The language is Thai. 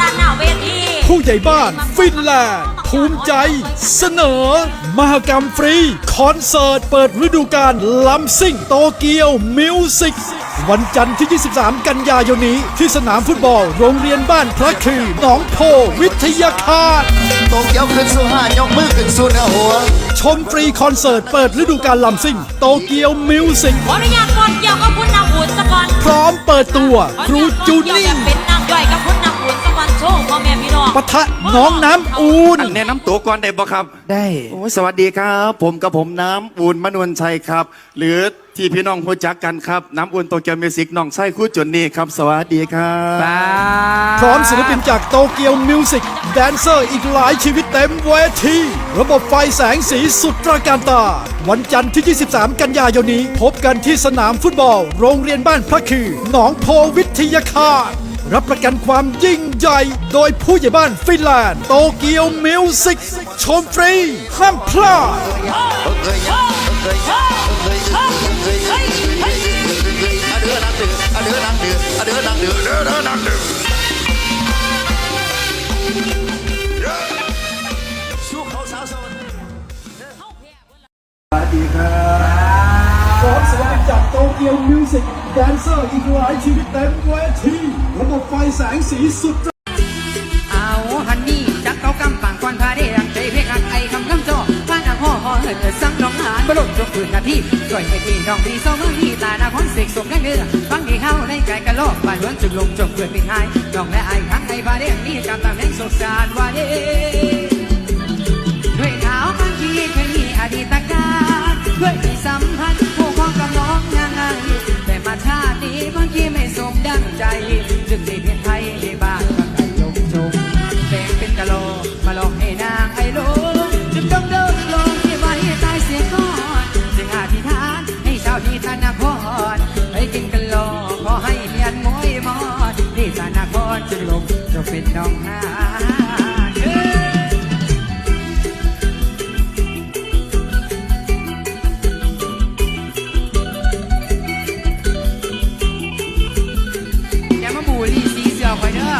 ด้านหน้าเวที ผู้ใหญ่บ้านฟินแลนด์ภูมิใจ เสนอ มหกรรมฟรี คอนเสิร์ต เปิดฤดูกาลลัมซิ่งโตเกียวมิวสิกวันจันทร์ที่ 23 กันยายนนี้ ที่สนามฟุตบอล โรงเรียนบ้านพระคือหนองโพวิทยาคารโตเกียวขึ้นสู่ห้ายกมือขึ้นสู่เหนือหัว ชมฟรีคอนเสิร์ต เปิดฤดูกาลลัมซิ่งโตเกียวมิวสิกขออนุญาตกดเกี่ยวกับคุณนำบุญสะก่อนพร้อมเปิดตัวขอครูอญาตกดจูเกี่ยวนี่แบบเป็นนางย่อยกับคุณ โชว์พ่อแม่พี่น้องปะทะน้องน้ำอูนอันแนะนำตัวก่อนได้บ่ครับ ได้โอ้ยสวัสดีครับ ผมกับผมน้ำอุ่นมนวลชัยครับ หรือที่พี่น้องรู้จักกันครับ น้ำอุ่นโตเกียวมิวสิกน้องไส้คู่จุนนี่ครับ สวัสดีครับพร้อมศิลปินจากโตเกียวมิวสิกแดนเซอร์อีกหลายชีวิตเต็มเวที ระบบไฟแสงสีสุดตระการตา วันจันทร์ที่ 23 กันยายนนี้ พบกันที่สนามฟุตบอล โรงเรียนบ้านพระคือ หนองโพวิทยาคาร รับประกันความยิ่งใหญ่ โดยผู้ใหญ่บ้านฟินแลนด์โตเกียวมิวสิกชมฟรี ห้ามพลาด สิกแดนเซอร์อีกหลายชีวิตเต็มเวทีระบบไฟแสงสีสุดเอาฮันนี่จักเขากำปังก่อนพาได้ดังใจเพียงอักไอคำคำโจบ้านอ่างห่อห่อเหินสั่งน้องหานบรมจงคืนนาทีสวยให้พี่น้องพี่สองมือพี่ตาหน้าพ้นเสกสมได้เนื้อฟังที่เฮาในกายกะโลกบ้านล้วนจุดลงจงเกิดเป็นไห้น้องและไอทั้งไอพาได้มีการตามแห่งสงสารว่าเด้ เป็นน้องนาเอ้ยอย่ามาบูลลี่สีเสือคอยเด้อ